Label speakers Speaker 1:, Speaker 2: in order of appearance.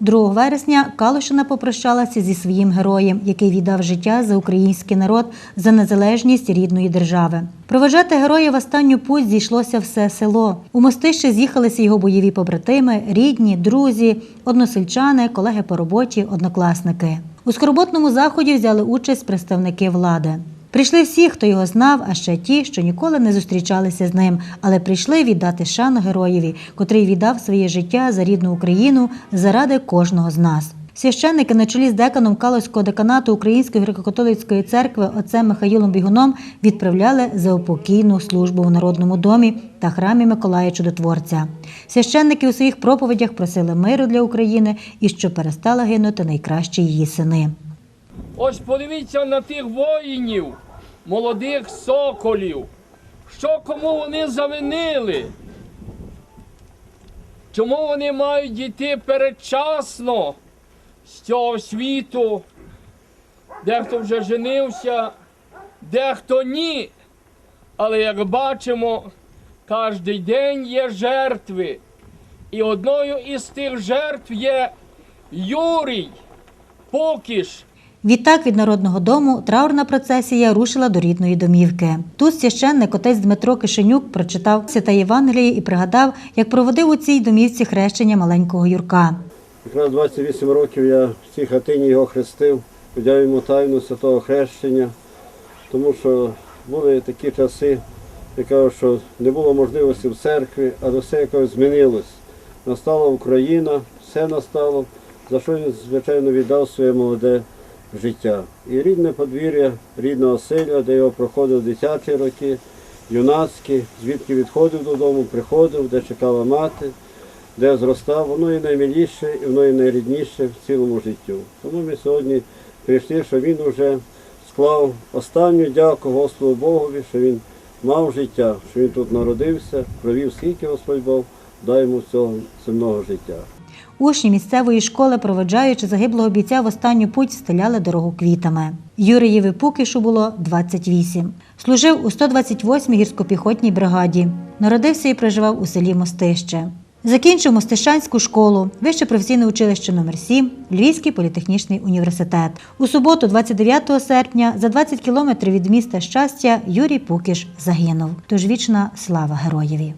Speaker 1: 2 вересня Калушина попрощалася зі своїм героєм, який віддав життя за український народ за незалежність рідної держави. Проведжати героя в останню путь зійшлося все село. У мостище з'їхалися його бойові побратими, рідні, друзі, односельчани, колеги по роботі, однокласники. У скорботному заході взяли участь представники влади. Прийшли всі, хто його знав, а ще ті, що ніколи не зустрічалися з ним, але прийшли віддати шану героєві, котрий віддав своє життя за рідну Україну заради кожного з нас. Священники на чолі з деканом Калузького деканату Української греко-католицької церкви отцем Михаїлом Бігуном відправляли заупокійну службу в Народному домі та храмі Миколая Чудотворця. Священники у своїх проповідях просили миру для України і щоб перестала гинути найкращі її сини.
Speaker 2: Ось подивіться на тих воїнів, молодих соколів, що кому вони завинили. Чому вони мають дійти передчасно з цього світу? Дехто вже женився, дехто ні. Але як бачимо, кожен день є жертви. І одною із тих жертв є Юрій Покіш.
Speaker 1: Відтак від народного дому траурна процесія рушила до рідної домівки. Тут священник отець Дмитро Кишенюк прочитав свята Євангеліє і пригадав, як проводив у цій домівці хрещення маленького Юрка.
Speaker 3: Якраз 28 років я в цій хатині його хрестив, взяв йому тайну святого хрещення, тому що були такі часи, я кажу, що не було можливості в церкві, але все якось змінилось. Настала Україна, все настало, за що він, звичайно, віддав своє молоде життя. І рідне подвір'я, рідна оселя, де його проходив дитячі роки, юнацькі, звідки відходив додому, приходив, де чекала мати де зростав, воно і наймиліше, і воно і найрідніше в цілому життю. Тому ми сьогодні прийшли, що він вже склав останню дяку Господу Богові, що він мав життя, що він тут народився, провів скільки Господь Бог, дай йому цього земного життя.
Speaker 1: Учні місцевої школи, проведжаючи загиблого бійця в останню путь, стеляли дорогу квітами. Юрієві Пукішу було 28. Служив у 128-й гірсько-піхотній бригаді. Народився і проживав у селі Мостище. Закінчив Мостищанську школу, вище професійне училище номер 7 Львівський політехнічний університет. У суботу, 29 серпня, за 20 кілометрів від міста щастя, Юрій Пукіш загинув. Тож вічна слава героєві.